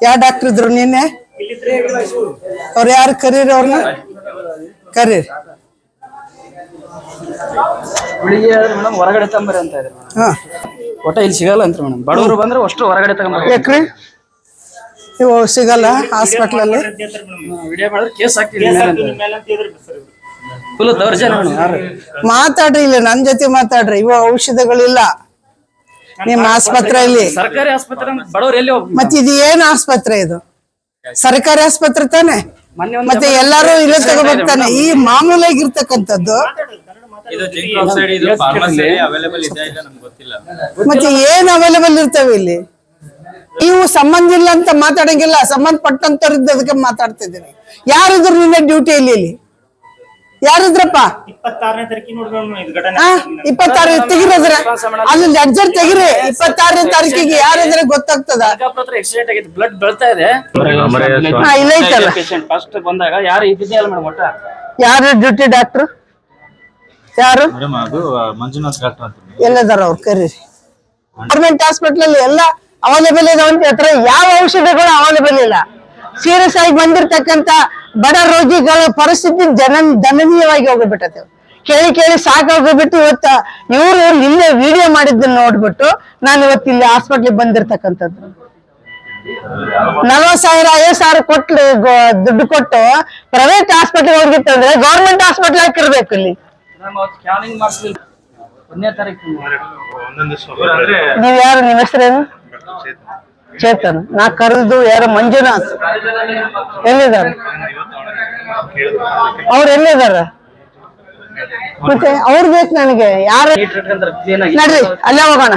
ಯಾವ ಡಾಕ್ಟರ್ ಇದ್ರು ನಿನ್ನೆ? ಅವ್ರು ಯಾರು? ಕರೀರಿ ಅವ್ರನ್ನ? ಕರೀರಿ. ಬೆಳಿಗ್ಗೆ ಮೇಡಮ್ ಹೊರಗಡೆ ತಗೊಂಬರಿ ಅಂತ ಇದೆ ಹಾ. ಒಟ್ಟ ಇಲ್ಲಿ ಸಿಗಲ್ಲ ಅಂತ ಮೇಡಮ್ ಬಡವರು ಬಂದ್ರೆ ಅಷ್ಟು ಹೊರಗಡೆ ಯಾಕ್ರಿ? ಇವು ಸಿಗಲ್ಲ ಹಾಸ್ಪಿಟ್ಲಲ್ಲಿ. ವಿಡಿಯೋ ಮಾಡಿದ್ರೆ ಕೇಸ್ ಹಾಕ್ತೀವಿ ಫುಲ್ ದೌರ್ಜನ್ಯ ಮೇಡಮ್ ಯಾರು? ಮಾತಾಡ್ರಿ ಇಲ್ಲ ನನ್ ಜೊತೆ ಮಾತಾಡ್ರಿ. ಇವ ಔಷಧಗಳಿಲ್ಲ. ನಿಮ್ಮ ಆಸ್ಪತ್ರೆಯಲ್ಲಿ. ಸರ್ಕಾರಿ ಆಸ್ಪತ್ರೆ ಬಡವರು ಎಲ್ಲಿ ಹೋಗ್ಬೇಕು? ಮತ್ತೆ ಇದು ಏನ್ ಆಸ್ಪತ್ರೆ ಇದು? ಸರ್ಕಾರಿ ಆಸ್ಪತ್ರೆ ತಾನೆ. ಮತ್ತೆ ಎಲ್ಲಾರು ಇಲ್ಲೇ ಈ ಅವೈಲೇಬಲ್ ಇದೆ ಇಲ್ಲ ನಮ್ಗೆ ಗೊತ್ತಿಲ್ಲ. ಮತ್ತೆ ಏನ್ ಅವೈಲೇಬಲ್ ಇರ್ತವೆ ಇಲ್ಲಿ? ನೀವು ಸಂಬಂಧ ಇಲ್ಲ ಅಂತ ಮಾತಾಡಂಗಿಲ್ಲ. ಸಂಬಂಧಪಟ್ಟಂತವ್ರಿದ್ದ ಅದಕ್ಕೆ ಮಾತಾಡ್ತಿದ್ದೀನಿ ಯಾರಿದ್ರು ನಿನ್ನೆ ಡ್ಯೂಟಿ ಇಲ್ಲಿ? ಯಾರಿದ್ರಪ್ಪ? ಇಪ್ಪತ್ತಾರನೇ ತಾರೀಕಿಗೆ ಇಪ್ಪತ್ತಾರು ತೆಗಿರೋದ್ರ? ಅಲ್ಲಿ ಲೆಡ್ಜರ್ ತೆಗಿರಿ. ಇಪ್ಪತ್ತಾರನೇ ತಾರೀಕಿಗೆ ಯಾರಿದ್ರೆ ಗೊತ್ತಾಗ್ತದ? ಹತ್ರ ಆಕ್ಸಿಡೆಂಟ್ ಬ್ಲಡ್ ಬೀಳ್ತಾ ಇದೆ. ಹಾ ಇಲ್ಲ ಐತಲ್ಲ. ಪೇಷಂಟ್ ಫಸ್ಟ್ ಬಂದಾಗ ಯಾರು ಇದ್ದಿದ್ದೇ ಅಲ್ಲ ಮೇಡಮ್ ಒಟ್ಟ? ಯಾರು ಡ್ಯೂಟಿ ಡಾಕ್ಟ್ರು ಯಾರು? ಮಂಜುನಾಥ್ ಡಾಕ್ಟರ್ ಅಂತ. ಎಲ್ಲದಾರ ಅವ್ರು ಕರೀರಿ. ಗವರ್ಮೆಂಟ್ ಹಾಸ್ಪಿಟಲ್ ಅಲ್ಲಿ ಎಲ್ಲ ಅವೈಲೇಬಲ್ ಇದಾವಂತ ಹೇಳ್ತಾರೆ. ಯಾವ ಔಷಧಗಳು ಅವೈಲೇಬಲ್ ಇಲ್ಲ. ಸೀರಿಯಸ್ ಆಗಿ ಬಂದಿರತಕ್ಕಂತ ಬಡ ರೋಗಿಗಳ ಪರಿಸ್ಥಿತಿ ಜನ ದನನೀಯವಾಗಿ ಹೋಗ್ಬಿಟ್ಟತೆ. ಕೇಳಿ ಕೇಳಿ ಸಾಕಾಗೋಗ್ಬಿಟ್ಟು ಇವತ್ತ ಇವರು ಇಲ್ಲೇ ವಿಡಿಯೋ ಮಾಡಿದ್ದನ್ನ ನೋಡ್ಬಿಟ್ಟು ನಾನು ಇವತ್ತು ಇಲ್ಲಿ ಹಾಸ್ಪಿಟ್ಲಿಗೆ ಬಂದಿರ್ತಕ್ಕಂಥದ್ದು. ನಲ್ವತ್ ಸಾವಿರ ಐವತ್ ಸಾವಿರ ಕೊಟ್ಟು ದುಡ್ಡು ಕೊಟ್ಟು ಪ್ರೈವೇಟ್ ಹಾಸ್ಪಿಟ್ಲ್ ಹೋಗಿತ್ತಂದ್ರೆ ಗೌರ್ಮೆಂಟ್ ಹಾಸ್ಪಿಟ್ಲ್ ಹಾಕಿರ್ಬೇಕು ಇಲ್ಲಿ. ನೀವ್ ಯಾರು ನಿಮ್ಮ ಹೆಸರೇನು? ಚೇತನ್ ನಾ ಕರೆದು ಯಾರು ಮಂಜುನಾಥ್. ಎಲ್ಲಿದ್ದಾರೆ? ಅವ್ರು ಎಲ್ಲಿದ್ದಾರೆ? ಮತ್ತೆ ಅವ್ರು ಬೇಕು ನನಗೆ ಯಾರು ನೀಟ್ ಕ್ಲೀನ್ ಆಗಿ ನಡ್ರಿ ಅಲ್ಲೇ ಹೋಗೋಣ.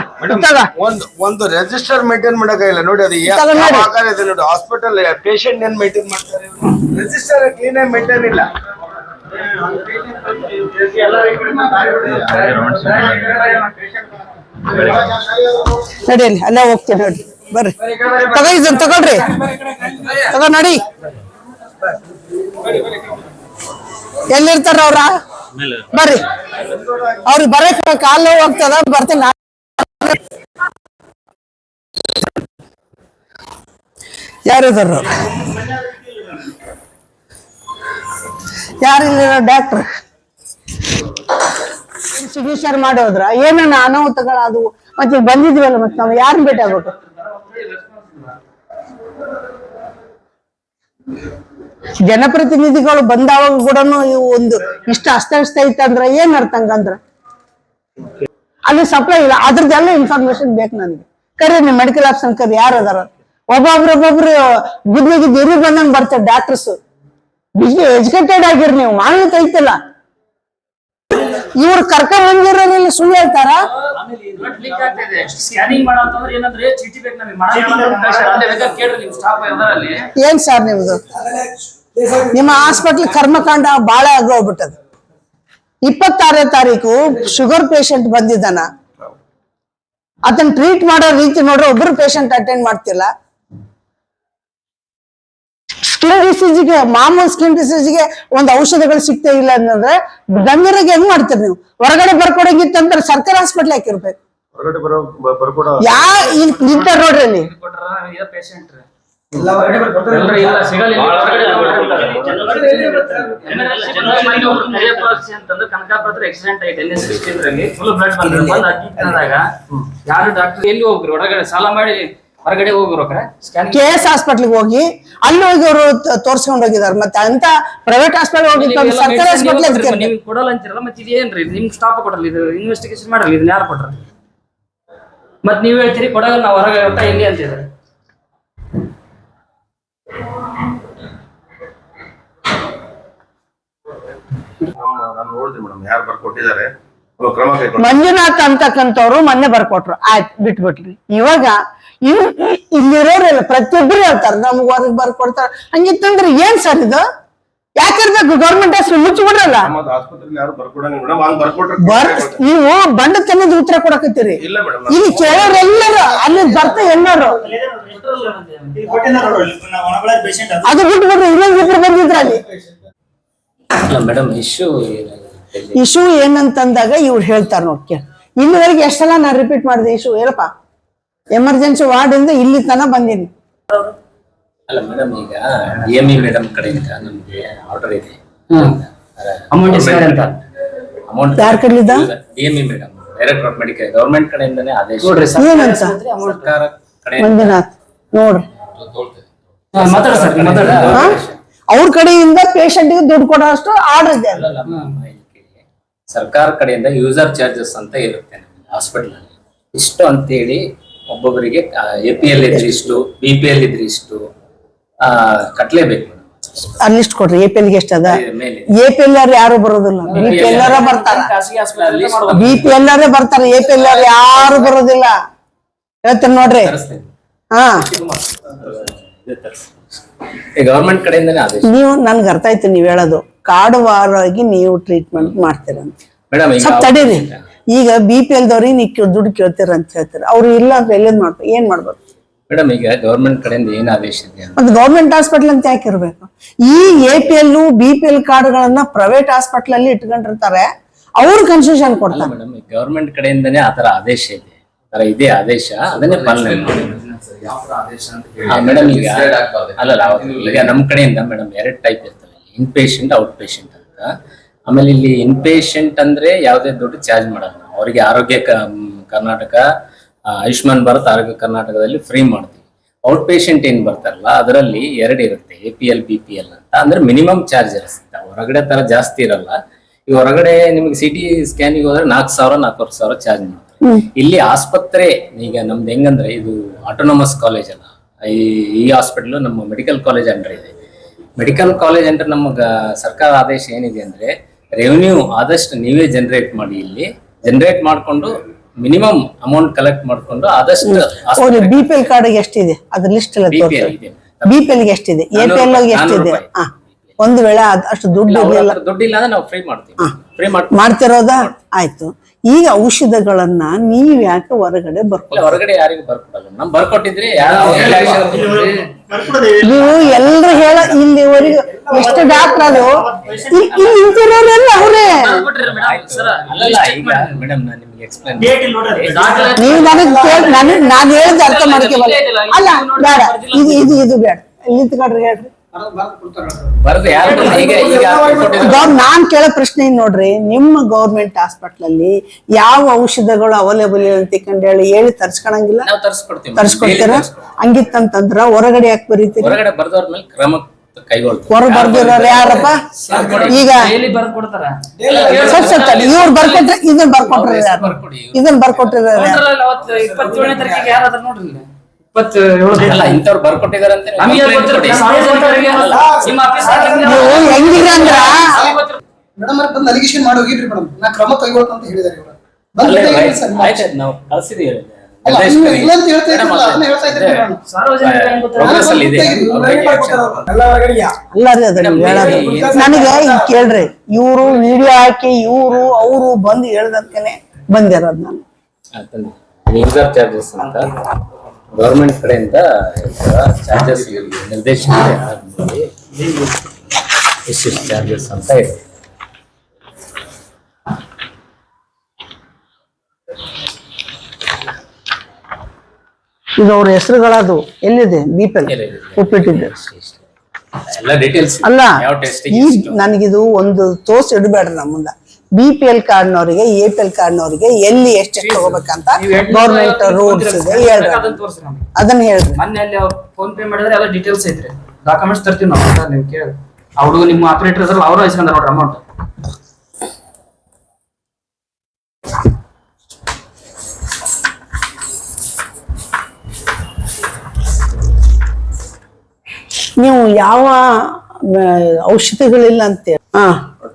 ಒಂದು ಒಂದು ರಿಜಿಸ್ಟರ್ ಮೇಂಟೈನ್ ಮಾಡಕ್ಕಾಗಿಲ್ಲ ನೋಡಿ ಅದು ನೋಡಿ. ಆಕಾರ ಇದೆ ನೋಡಿ. ಹಾಸ್ಪಿಟಲ್ ಪೇಷಂಟ್ ಏನ್ ಮೇಂಟೈನ್ ಮಾಡ್ತಾರೆ? ರಿಜಿಸ್ಟರ್ ಕ್ಲೀನ್ ಆಗಿ ಮೇಂಟೈನ್ ಇಲ್ಲ. ನಡಿಯಲ್ಲಿ ಅಲ್ಲೇ ಹೋಗ್ತೀನಿ ನೋಡ್ರಿ. ಬರ್ರಿ. ತಗೋ ಇದನ್ನ ತಗೊಳ್ರಿ. ತಗೋ ನಡಿ. ಎಲ್ಲಿರ್ತಾರ ಅವ್ರ? ಬರ್ರಿ. ಅವ್ರಿಗೆ ಬರಕ್ ಕಾಲ್ ನೋವು ಆಗ್ತದ, ಬರ್ತೀನಿ ಯಾರು ಯಾರಿದಾರ ಯಾರಿಲ್ಲ ಡಾಕ್ಟರ್. ಸಿಗ್ನೇಚರ್ ಮಾಡೋದ್ರ ಏನನ್ನ ಅನಾಹುತಗಳಾದವು, ಮತ್ತೆ ಬಂದಿದ್ವಲ್ಲ ಮತ್ತೆ ನಾವು ಯಾರನ್ನ ಭೇಟಿ ಆಗ್ಬೇಕು? ಜನಪ್ರತಿನಿಧಿಗಳು ಬಂದಾವಾಗ ಕೂಡ ಇವು ಒಂದು ಇಷ್ಟ ಅಸ್ತವ್ಯಸ್ತ ಐತಂದ್ರ ಏನ್ ಅರ್ಥ ಹಂಗಂದ್ರ ಅಲ್ಲಿ ಸಪ್ಲೈ ಇಲ್ಲ. ಅದ್ರದ್ದೆಲ್ಲ ಇನ್ಫಾರ್ಮೇಶನ್ ಬೇಕು ನನಗೆ. ಕರಿ ನೀವು ಮೆಡಿಕಲ್ ಆಫೀಸರ್ ಕರಿ ಯಾರು ಅದಾರ? ಒಬ್ಬೊಬ್ರು ಒಬ್ಬೊಬ್ರು ಗುದ್ಲಿಗೆ ಇರು ಬಂದಂಗ್ ಬರ್ತಾರೆ ಡಾಕ್ಟರ್ಸ್ ಎಜುಕೇಟೆಡ್ ಆಗಿರ್ ನೀವು. ಮಾನ್ಯತೆ ಐತಿಲ್ಲ. ಇವ್ರು ಕರ್ಕೊಂಡ್ ಬಂದಿರೋದ್ರಲ್ಲಿ ಸುಳ್ಳು ಹೇಳ್ತಾರ? ಆಗ್ತಿದೆ ಸ್ಕ್ಯಾನಿಂಗ್ ಮಾಡಂತಂದ್ರೆ ಏನಂದ್ರೆ ಚೀಟಿ ಬೇಕು ನಮಗೆ. ಮಾಡಂತಂದ್ರೆ ಕೇಳ್ರಿ ನಿಮ್ ಸ್ಟಾಫ್ ಅದರಲ್ಲಿ ಏನ್ ಸರ್ ನಿಮ್ದು? ನಿಮ್ಮ ಹಾಸ್ಪಿಟ್ಲ್ ಕರ್ಮಕಾಂಡ ಬಹಳ ಆಗೋಗ್ಬಿಟ್ಟದ ಇಪ್ಪತ್ತಾರನೇ ತಾರೀಕು ಶುಗರ್ ಪೇಷಂಟ್ ಬಂದಿದ್ದಾನ. ಅದನ್ನ ಟ್ರೀಟ್ ಮಾಡೋ ರೀತಿ ನೋಡ್ರೆ ಒಬ್ರು ಪೇಷಂಟ್ ಅಟೆಂಡ್ ಮಾಡ್ತಿಲ್ಲ. ಸ್ಕಿನ್ ಡಿಸೀಸ್ಗೆ ಮಾಮೂಲು ಸ್ಕಿನ್ ಡಿಸೀಸ್ಗೆ ಒಂದು ಔಷಧಿಗಳು ಸಿಗ್ತಾ ಇಲ್ಲ ಅಂತಂದ್ರೆ ಗಂಭೀರಾಗಿ ಹೆಂಗ್ ಮಾಡ್ತೀರಿ ನೀವು? ಹೊರಗಡೆ ಬರ್ಕೊಡಂಗಿತ್ತಂದ್ರೆ ಸರ್ಕಾರಿ ಹಾಸ್ಪಿಟ್ಲ್ ಹಾಕಿರ್ಬೇಕು ಹೊರಗಡೆ ಬರೋ ಬ- ಯಾ ನಿಂತಾರ ನೋಡ್ರಿ ಅಲ್ಲಿ. ಎನ್ ಎಸ್ ಸಿಕ್ಸ್ಟೀನ್ರಲ್ಲಿ ಫುಲ್ ಬ್ಲಡ್ ಯಾರು ಡಾಕ್ಟರ್ ಎಲ್ಲಿ ಹೋಗ್ರಿ? ಹೊರಗಡೆ ಸಾಲ ಮಾಡಿ. ಹೊರಗಡೆ ಸ್ಕ್ಯಾನಿಂಗ್ ಕೆ ಎಸ್ ಹಾಸ್ಪಿಟಲ್ ಹೋಗಿ ಅಲ್ಲಿ ಹೋಗಿ ಅವರು ತೋರಿಸ್ಕೊಂಡು ಹೋಗಿದ್ದಾರೆ ಮತ್ತೆ ಅಂತ ಪ್ರೈವೇಟ್ ಹಾಸ್ಪಿಟಲ್ ಹೋಗಿ ಸರ್ಕಾರಿ ಹಾಸ್ಪಿಟಲ್ ಅದಕ್ಕೆ ನೀವು ಕೊಡಲ್ಲ ಅಂತೀರಲ್ಲ ಮತ್ತೆ ಇದೇನ್ರಿ ನಿಮ್ ಸ್ಟಾಪ್ ಕೊಡಲ್ಲ ಇದು ಇನ್ವೆಸ್ಟಿಗೇಷನ್ ಮಾಡಲ್ಲ ಇದನ್ನ ಯಾರು ಕೊಟ್ರ? ಮತ್ ನೀವು ಹೇಳ್ತೀರಿ ಕೊಡಲ್ಲ ನಾವು ಹೊರಗೆ ಒಟ್ಟ ಎಲ್ಲಿ ಅಂತಿದ್ದಾರೆ ನಾನು ನೋಡಿದ್ರಿ ಮೇಡಮ್ ಯಾರು ಬರ್ಕೊಟ್ಟಿದ್ದಾರೆ. ಮಂಜುನಾಥ್ ಅಂತಕ್ಕಂಥವ್ರು ಮೊನ್ನೆ ಬರ್ಕೊಟ್ರು. ಆಯ್ತು ಬಿಟ್ಬಿಟ್ರಿ. ಇವಾಗ ಇವ್ ಇಲ್ಲಿರೋರೆಲ್ಲ ಪ್ರತಿಯೊಬ್ರು ಹೇಳ್ತಾರೆ ನಮ್ಗ್ ಹೊರಗ್ ಬರ್ಕೊಡ್ತಾರ. ಹಂಗಿತ್ತಂದ್ರೆ ಏನ್ ಸರ್ ಇದು? ಯಾಕಿರ್ಬೇಕು ಗೌರ್ಮೆಂಟ್ ಹೆಸರು ಮುಚ್ಚಿಬಿಡ್ರಲ್ಲ ನೀವು ಬಂಡ ತನ್ನದ ಉತ್ತರ ಕೊಡಕತ್ತೀರಿ. ಇಲ್ಲ ಕೇಳೋರೆಲ್ಲರೂ ಅಲ್ಲಿ ಬರ್ತ ಎಲ್ಲರೂ. ಅದು. ಬಿಟ್ಟು ಬಿಟ್ಬಿಡ್ರಿ ಇನ್ನೊಂದ್ ಇಬ್ರು ಬಂದಿದ್ರ ಅಲ್ಲಿ ಮೇಡಮ್ ಇಶ್ಯೂ ಇಶ್ಯೂ ಏನಂತಂದಾಗ ಇವ್ರು ಹೇಳ್ತಾರ ನೋಡ್ಕೆ ಇಲ್ಲಿವರೆಗೆ ಎಷ್ಟೆಲ್ಲ ನಾನು ನಾ ರಿಪೀಟ್ ಮಾಡಿದೆ ಇಶು ಹೇಳಪ್ಪ. ಎಮರ್ಜೆನ್ಸಿ ವಾರ್ಡ್ ಇಂದ ಇಲ್ಲಿ ತನ ಬಂದೀನಿ. ಅಲ್ಲ ಮೇಡಮ್ ಈಗ ಡಿ ಎಂ ಇ ಮೇಡಮ್ ಕಡೆಯಿಂದ ನಮ್ಗೆ ಆರ್ಡರ್ ಇದೆ. Amount ಇಸ್ತಾರೆ ಅಂತ. ಅಮೌಂಟ್ ಯಾರ್ ಕಡೆಯಿಂದ? D M E madam director of medical government ಕಡೆಯಿಂದನೇ ಆದೇಶ. ನೋಡ್ರಿ ಏನಂತ? ಸರ್ಕಾರ ಕಡೆ ಮಂಜುನಾಥ್ ನೋಡ್ರಿ ಮಾತಾಡ ಸರ್ ಮಾತಾಡ. ಹಾ? ಅವ್ರ ಕಡೆಯಿಂದ ಪೇಷಂಟ್ಗೆ ದುಡ್ಡು ಕೊಡೋ ಅಷ್ಟು ಆರ್ಡರ್ ಇದೆ ಅಲ್ಲ, ಅಲ್ಲ, ಇಲ್ಲಿ ಕೇಳಿ. ಸರ್ಕಾರ ಕಡೆಯಿಂದ ಯೂಸರ್ ಚಾರ್ಜಸ್ ಅಂತ ಇರುತ್ತೆ ಹಾಸ್ಪಿಟಲ್ ಅಲ್ಲಿ. ಇಷ್ಟು ಅಂತೇಳಿ ಒಬ್ಬೊಬ್ಬರಿಗೆ ಎ ಪಿ ಎಲ್ ಇದ್ರೆ ಇಷ್ಟು ಬಿ ಪಿ ಎಲ್ ಇದ್ರೆ ಇಷ್ಟು ಆ, ಕಟ್ಲೇಬೇಕು ಅಲ್ಲಿಷ್ಟು ಲಿಸ್ಟ್ ಕೊಡ್ರಿ ಎ ಪಿ ಎಲ್ಗೆ ಎಷ್ಟು ಅದ? ಎ ಪಿ ಎಲ್ ಯಾರು ಬರೋದಿಲ್ಲ? ಬಿ ಪಿ ಎಲ್ ಬರ್ತಾರ? ಬಿ ಪಿ ಎಲ್ ಬರ್ತಾರೆ ಎ ಪಿ ಎಲ್ ಯಾರು ಬರೋದಿಲ್ಲ. ಹೇಳ್ತೀನಿ ನೋಡ್ರಿ. ತರಿಸ್ತೇನೆ. ಹಾ. ಗವರ್ಮೆಂಟ್ ಕಡೆಯಿಂದನೇ ಆದೇಶ. ನೀವು ನನ್ಗೆ ಅರ್ಥ ಆಯ್ತು ನೀವ್ ಹೇಳೋದು. ಕಾಡುವಾರಾಗಿ ನೀವು ಟ್ರೀಟ್ಮೆಂಟ್ ಮಾಡ್ತೀರಂತ. ಸ್ವಲ್ಪ ತಡೀರಿ. ಈಗ ಬಿ ಪಿ ಎಲ್ ದವ್ರಿಗೆ ನೀವು ದುಡ್ಡು ಕೇಳ್ತೀರ ಅಂತ ಹೇಳ್ತೀರ. ಅವ್ರು ಇಲ್ಲ ಅಂತ ಎಲ್ಲೇನ್ ಮಾಡ್ಬೇಕು? ಏನ್ ಮಾಡ್ಬೇಕು? ಮೇಡಮ್ ಈಗ ಗವರ್ಮೆಂಟ್ ಕಡೆಯಿಂದ ಏನ್ ಆದೇಶ ಇದೆ ಗೌರ್ಮೆಂಟ್ ಹಾಸ್ಪಿಟಲ್ ಅಂತ ಯಾಕೆ ಇರ್ಬೇಕು? ಈ A P L B P L ಕಾರ್ಡ್ಗಳನ್ನ ಪ್ರೈವೇಟ್ ಹಾಸ್ಪಿಟಲ್ ಅಲ್ಲಿ ಇಟ್ಕೊಂಡಿರ್ತಾರೆ. ಅವ್ರು ಕನ್ಸೆಷನ್ ಕೊಡ್ತಾರೆ. ಮೇಡಮ್ ಗವರ್ಮೆಂಟ್ ಕಡೆಯಿಂದನೇ ಆತರ ಆದೇಶ ಇದೆ. ಆತರ ಇದೆ ಆದೇಶ ಅದನ್ನೇ ಪಾಲನೆ ಮಾಡಿ ಮೇಡಮ್ ಈಗ ಅಲ್ಲ. ಈಗ ನಮ್ ಕಡೆಯಿಂದ ಮೇಡಮ್ ಎರಡ್ ಟೈಪ್ ಇರ್ತವೆ ಇನ್ ಪೇಷಂಟ್ ಔಟ್ ಪೇಷಂಟ್ ಅಂತ. ಆಮೇಲೆ ಇಲ್ಲಿ ಇನ್ ಪೇಷಂಟ್ ಅಂದ್ರೆ ಯಾವುದೇ ದುಡ್ಡು ಚಾರ್ಜ್ ಮಾಡಲ್ಲ ಅವರಿಗೆ ಆರೋಗ್ಯ ಕರ್ನಾಟಕ ಆಯುಷ್ಮಾನ್ ಭಾರತ್ ಆರೋಗ್ಯ ಕರ್ನಾಟಕದಲ್ಲಿ ಫ್ರೀ ಮಾಡ್ತೀವಿ. ಔಟ್ ಪೇಷಂಟ್ ಏನ್ ಬರ್ತಾರಲ್ಲ ಅದರಲ್ಲಿ ಎರಡು ಇರುತ್ತೆ A P L B P L ಅಂತ. ಅಂದ್ರೆ ಮಿನಿಮಮ್ ಚಾರ್ಜ್ ಇರುತ್ತೆ ಹೊರಗಡೆ ತರ ಜಾಸ್ತಿ ಇರಲ್ಲ. ಈ ಹೊರಗಡೆ ನಿಮ್ಗೆ ಸಿಟಿ ಸ್ಕ್ಯಾನಿಗೆ ಹೋದ್ರೆ ನಾಲ್ಕು ಸಾವಿರ ನಾಲ್ಕೂವರೆ ಸಾವಿರ ಚಾರ್ಜ್ ಮಾಡ್ತಾರೆ. ಇಲ್ಲಿ ಆಸ್ಪತ್ರೆ ಈಗ ನಮ್ದು ಹೆಂಗಂದ್ರೆ ಇದು ಆಟೋನಮಸ್ ಕಾಲೇಜ್ ಅಲ್ಲ. ಈ ಈ ಹಾಸ್ಪಿಟಲ್ ನಮ್ಮ ಮೆಡಿಕಲ್ ಕಾಲೇಜ್ ಅಂಡರ್ ಇದೆ. ಮೆಡಿಕಲ್ ಕಾಲೇಜ್ ಅಂದ್ರೆ ನಮಗೆ ಸರ್ಕಾರ ಆದೇಶ ಏನಿದೆ ಅಂದ್ರೆ ರೆವಿನ್ಯೂ ಆದಷ್ಟು ನೀವೇ ಜನರೇಟ್ ಮಾಡಿ ಇಲ್ಲಿ. ಜನರೇಟ್ ಮಾಡ್ಕೊಂಡು ಮಿನಿಮಮ್ ಅಮೌಂಟ್ ಕಲೆಕ್ಟ್ ಮಾಡ್ಕೊಂಡು ಆದಷ್ಟು BPL B P L card ಎಷ್ಟಿದೆ? ಅದ್ರ ಲಿಸ್ಟ್ ಎಲ್ಲ ತೋರಿಸಿ. ಇದೆ. ಬಿ ಪಿ ಎಲ್ ಎಷ್ಟಿದೆ? ಎ ಪಿ ಎಲ್ ಎಷ್ಟಿದೆ? ಒಂದು ವೇಳೆ ಅಷ್ಟು ದುಡ್ಡು ಇರಲಿಲ್ಲ ದುಡ್ಡಿಲ್ಲ ಅಂದ್ರೆ ನಾವು ಫ್ರೀ ಮಾಡ್ತೀವಿ. ಫ್ರೀ ಮಾಡ್ತೀವಿ ಮಾಡ್ತಿರೋದ? ಆಯ್ತು. ಈಗ ಔಷಧಗಳನ್ನ ನೀವ್ ಯಾಕೆ ಹೊರಗಡೆ ಬರ್ಕೊ ಹೊರಗಡೆ ಯಾರಿಗೂ ಬರ್ಕೊಡಲ್ಲ ನಮ್ ಬರ್ಕೊಟ್ಟಿದ್ರೆ ಯಾರು ನೀವು ಎಲ್ರು ಹೇಳ ಇಲ್ಲಿವರೆಗೂ ಎಷ್ಟು ಡಾಕ್ಟರ್ ಅದು? ನಿಂತಿರೋರೆಲ್ಲ ಅವರೇ. ನೀವು ನನಗ್ ಕೇಳಿ ನನಗ್ ನಾನ್ ಹೇಳಿದ ಅರ್ಥ ಮಾಡ್ಕೋಬಲ್ಲ ಅಲ್ಲ ಬೇಡ. ಇದು ಇದು ಇದು ಬೇಡ. ನಿಂತ್ಕೊಡ್ರಿ ಹೇಳ್ರಿ. ನಾನ್ ಕೇಳೋ ಪ್ರಶ್ನೆ ಏನ್ ನೋಡ್ರಿ ನಿಮ್ಮ ಗೌರ್ಮೆಂಟ್ ಹಾಸ್ಪಿಟಲ್ ಅಲ್ಲಿ ಯಾವ ಔಷಧಗಳು ಅವೈಲೇಬಲ್ ಅಂತ ಕಂಡು ಹೇಳಿ ಹೇಳಿ ತರ್ಸ್ಕೊಳಂಗಿಲ್ಲ? ನಾವು ತರಿಸ್ಕೊಡ್ತೀವಿ. ತರ್ಸ್ಕೊಡ್ತೀರ? ಹಂಗಿತ್ತಂತಂದ್ರ ಹೊರಗಡೆ ಯಾಕೆ ಬರೀತೀರಿ? ಹೊರಗಡೆ ಬರ್ದವ್ರ ಮೇಲೆ ಕ್ರಮ ಕೈಗೊಳ್ತೀವಿ. ಹೊರ ಬರ್ದಿರೋರು ಯಾರಪ್ಪ? ಈಗ ಡೈಲಿ ಬರ್ದ್ ಕೊಡ್ತಾರ ಸ್ವಲ್ಪ. ಇವ್ರು ಬರ್ಕೊಟ್ರೆ ಇದನ್ನ ಬರ್ಕೊಟ್ರೆ. ಇದನ್ನ ಬರ್ಕೊಟ್ಟಿರೋರು ಯಾರು ನೋಡ್ರಲ್ಲ ಅವತ್ತು ಇಪ್ಪತ್ತೇಳನೇ ತಾರೀಕಿಗೆ ಯಾರಾದ್ರೂ ನೋಡ್ರಿ ಇಲ್ಲಿ. ಇಪ್ಪತ್ತೇಳು ಅಲ್ಲ ಇಂಥವ್ರು ಬರ್ಕೊಟ್ಟಿದಾರೆ ಅಂತ ನಮಗೆ ಗೊತ್ತಿರುತ್ತೆ ಸಾರ್ವಜನಿಕರಿಗೆ ನಿಮ್ಮ ಆಫೀಸ್ ನೀವು ಹೆಂಗಿರ ಅಂದ್ರ? ಮೇಡಮ್ ಅವ್ರು ಬಂದು ಅಲಿಗೇಷನ್ ಮಾಡಿ ಹೋಗಿದ್ರಿ ಮೇಡಮ್. ನಾ ಕ್ರಮ ಕೈಗೊಳ್ತ ಅಂತ ಹೇಳಿದಾರೆ ಇವರು. ಅಲ್ಲೇ ಬಂದು ಸರ್ ಆಯ್ತು, ನಾವು ಕಳ್ಸಿದೀವಿ ಅಲ್ಲ ಇಲ್ಲ ಅಂತ ಹೇಳ್ತಾ ಮೇಡಮ್, ಇದ್ರಲ್ಲ ಅದನ್ನ ಹೇಳ್ತಾ ಇದ್ರಿ ಮೇಡಮ್. ಸಾರ್ವಜನಿಕರಿಗೆ ಹೆಂಗ್ ಗೊತ್ತಿರುತ್ತೆ? Progress ಅಲ್ಲಿ ಇದೆ. ಎಲ್ಲ ಹೊರಗಡೆಯಾ ಅಲ್ಲ ಅದನ್ನ ಹೇಳೋದು ನನಗೆ ಈಗ ಕೇಳ್ರಿ. ಇವ್ರು ವಿಡಿಯೋ ಹಾಕಿ ಇವ್ರು ಅವ್ರು ಬಂದು ಹೇಳ್ದಂತೆನೆ ಬಂದಿರೋದು ನಾನು. ಯೂಸರ್ ಚಾರ್ಜಸ್ ಅಂತ? ಗೌರ್ಮೆಂಟ್ ಕಡೆಯಿಂದ ಚಾರ್ಜಸ್ ನಿರ್ದೇಶನ ಎಷ್ಟು ಚಾರ್ಜಸ್ ಅಂತ ಇದೆ ಈಗ ಅವ್ರ ಹೆಸರುಗಳದು ಎಲ್ಲಿದೆ? ಬಿಪಲ್. ಉಪ್ಪಿಟ್ಟಿದ್ದೆ. ಡೀಟೇಲ್ಸ್ ಅಲ್ಲ ನನಗಿದು ಒಂದು ತೋರ್ಸ್ ಇಡಬೇಡ್ರಿ ನಮ್ಮ ಮುಂದ ಬಿ ಪಿ ಎಲ್ ಕಾರ್ಡ್ನವರಿಗೆ ಎ ಪಿ ಎಲ್ ಕಾರ್ಡ್ನವರಿಗೆ ಎಲ್ಲಿ ಎಷ್ಟು ತಗೋಬೇಕಂತ ಗೌರ್ಮೆಂಟ್ ರೂಲ್ಸ್ ಇದೆ ಹೇಳ್ರಿ ಅದನ್ನ ಹೇಳ್ರಿ. ಮೊನ್ನೆ ಅಲ್ಲಿ ಅವ್ರು ಫೋನ್ ಪೇ ಮಾಡಿದ್ರೆ ಎಲ್ಲ ಡೀಟೇಲ್ಸ್ ಐತ್ರಿ. ಡಾಕ್ಯುಮೆಂಟ್ಸ್ ತರ್ತೀವಿ ನಾವು ಅಂತ ನೀವು ಕೇಳಿ. ಅವ್ರು ನಿಮ್ಮ ಆಪರೇಟರ್ ಇದ್ರಲ್ಲ ಅವರು ಇಸ್ಕೊಂಡ್ರ ನೋಡ್ರಿ ಅಮೌಂಟ್ ನೀವು ಯಾವ ಔಷಧಿಗಳಿಲ್ಲ ಅಂತೇಳಿ ಹಾ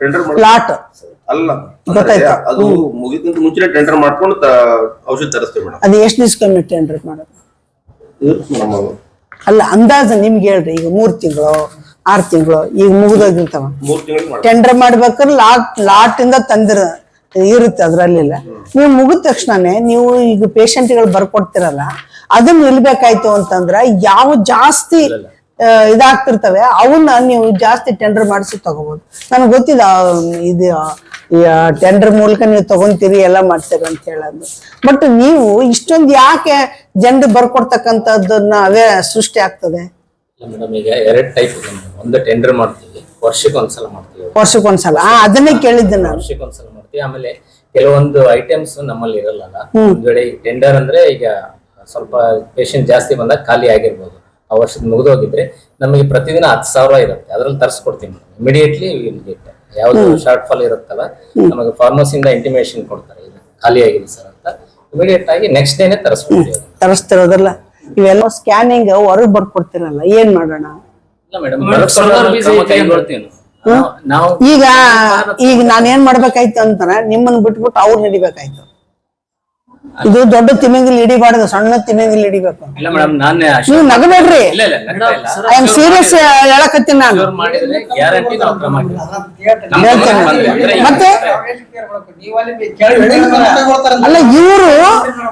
ಪ್ಲಾಟ್ ಲಾಟ್. ಅಲ್ಲ. ಅದು ಮುಗಿದಂತ ಮುಂಚೆ ಟೆಂಡರ್ ಮಾಡ್ಕೊಂಡು ಔಷಧ ತರಿಸ್ತೇವೆ ಮೇಡಮ್. ಅದು ಎಷ್ಟು ದಿವ್ಸಕ್ಕೊಮ್ಮೆ ಟೆಂಡರ್ ಮಾಡೋದು? ಅಲ್ಲ ಅಂದಾಜು ನಿಮ್ಗೆ ಹೇಳ್ರಿ ಈಗ ಮೂರ್ ತಿಂಗಳು ಆರ್ ತಿಂಗಳು ಈಗ ಮುಗಿದೋಗಿರ್ತಾವ ಮೂರ್ ಟೆಂಡರ್ ಮಾಡ್ಬೇಕಾದ್ರೆ ಲಾಟ್ ಲಾಟ್ ಇಂದ ತಂದಿರ ಇರುತ್ತೆ ಅದ್ರಲ್ಲಿಲ್ಲ. ನೀವು ಮುಗಿದ ತಕ್ಷಣನೇ ನೀವು ಈಗ ಪೇಷಂಟ್ಗಳು ಬರ್ಕೊಡ್ತಿರಲ್ಲ ಅದನ್ನ ನಿಲ್ಬೇಕಾಯ್ತು ಅಂತಂದ್ರ ಯಾವ ಜಾಸ್ತಿ ಇದಾಗ್ತಿರ್ತವೆ. ಅವನ್ನ ನೀವು ಜಾಸ್ತಿ ಟೆಂಡರ್ ಮಾಡಿಸಿ ತಗೋಬಹುದು ನನಗೆ ಗೊತ್ತಿದೆ ಇದು ಟೆಂಡರ್ ಮೂಲಕ ನೀವು ತಗೊಂತೀರಿ ಎಲ್ಲ ಮಾಡ್ತೀರಿ ಅಂತ ಹೇಳೋದು. ಬಟ್ ನೀವು ಇಷ್ಟೊಂದು ಯಾಕೆ ಜನರು ಬರ್ಕೊಡ್ತಕ್ಕಂಥದ್ದನ್ನ ಅವೇ ಸೃಷ್ಟಿ ಆಗ್ತದೆ? ಮೇಡಮ್ ಈಗ ಎರಡ್ ಟೈಪ್ ಇದೆ ಒಂದು ಟೆಂಡರ್ ಮಾಡ್ತೀವಿ ವರ್ಷಕ್ಕೆ ಒಂದ್ಸಲ ಮಾಡ್ತೀವಿ. ವರ್ಷಕ್ಕೊಂದ್ಸಲ ಅದನ್ನೇ ಕೇಳಿದ್ದೆ ನಾನು. ವರ್ಷಕ್ಕೆ ಒಂದ್ಸಲ ಮಾಡ್ತೀವಿ. ಆಮೇಲೆ ಕೆಲವೊಂದು ಐಟಮ್ಸ್ ನಮ್ಮಲ್ಲಿ ಇರಲ್ಲ ಒಂದ್ ವೇಳೆ ಟೆಂಡರ್ ಅಂದ್ರೆ ಈಗ ಸ್ವಲ್ಪ ಪೇಷಂಟ್ ಜಾಸ್ತಿ ಬಂದಾಗ ಖಾಲಿ ಆಗಿರ್ಬೋದು. ಆ ವರ್ಷದ ಮುಗಿದೋಗಿದ್ರೆ ನಮಗೆ ಪ್ರತಿದಿನ ಹತ್ತು ಸಾವಿರ ಇರುತ್ತೆ. ಅದ್ರಲ್ಲಿ ತರಿಸ್ಕೊಡ್ತೀವಿ ಇಮಿಡಿಯೇಟ್ಲಿ ಯಾವ್ದು ಶಾರ್ಟ್ ಫಾಲ್ ಇರುತ್ತಲ್ಲ ನಮಗೆ ಫಾರ್ಮಸಿಯಿಂದ ಇಂಟಿಮೇಷನ್ ಕೊಡ್ತಾರೆ. ಇದು ಖಾಲಿ ಆಗಿದೆ ಸರ್ ಅಂತ. ಇಮಿಡಿಯೇಟ್ ಆಗಿ ನೆಕ್ಸ್ಟ್ ಡೇನೆ ತರಿಸ್ಕೊಡ್ತೀವಿ ತರಿಸ್ತಿರೋದಲ್ಲ. ಇವೆಲ್ಲ ಸ್ಕ್ಯಾನಿಂಗ್ ಹೊರಗೆ ಬರ್ಕೊಡ್ತಿರಲ್ಲ ಏನ್ ಮಾಡೋಣ? ಇಲ್ಲ ಮೇಡಮ್ ಈಗ ಈಗ ನಾನೇನ್ ಏನ್ ಮಾಡ್ಬೇಕಾಯ್ತು ಅಂತಾರ ನಿಮ್ಮನ್ನ ಬಿಟ್ಬಿಟ್ಟು ಅವ್ರು ಹಿಡಿಬೇಕಾಯ್ತು ಇದು ದೊಡ್ಡ ತಿಮಿಂಗಿಲ್ ಹಿಡಿಬಾರ್ದು ಸಣ್ಣ ತಿಮಿಂಗಿಲ್ ಹಿಡಿಬೇಕು. ಇಲ್ಲ ಮೇಡಮ್ ನಾನು ನೀವು ನಗಬೇಡ್ರಿ. ಇಲ್ಲ ಇಲ್ಲ ನಗ್ತಾ ಇಲ್ಲ. ಐ ಆಮ್ ಸೀರಿಯಸ್ ಹೇಳಕತ್ತೀನಿ ನಾನು. Sure ಮಾಡಿದ್ರೆ ಗ್ಯಾರಂಟಿ ನಾವು ಕ್ರಮ ಮಾಡ್ತೀವಿ. ನಮ್ಮ ಹೇಳ್ತೇನೆ. ಗಮನಕ್ಕೆ ಬಂದ್ರೆ ಅಂದ್ರೆ ಮತ್ತೆ? ಅಲ್ಲ ಇವರು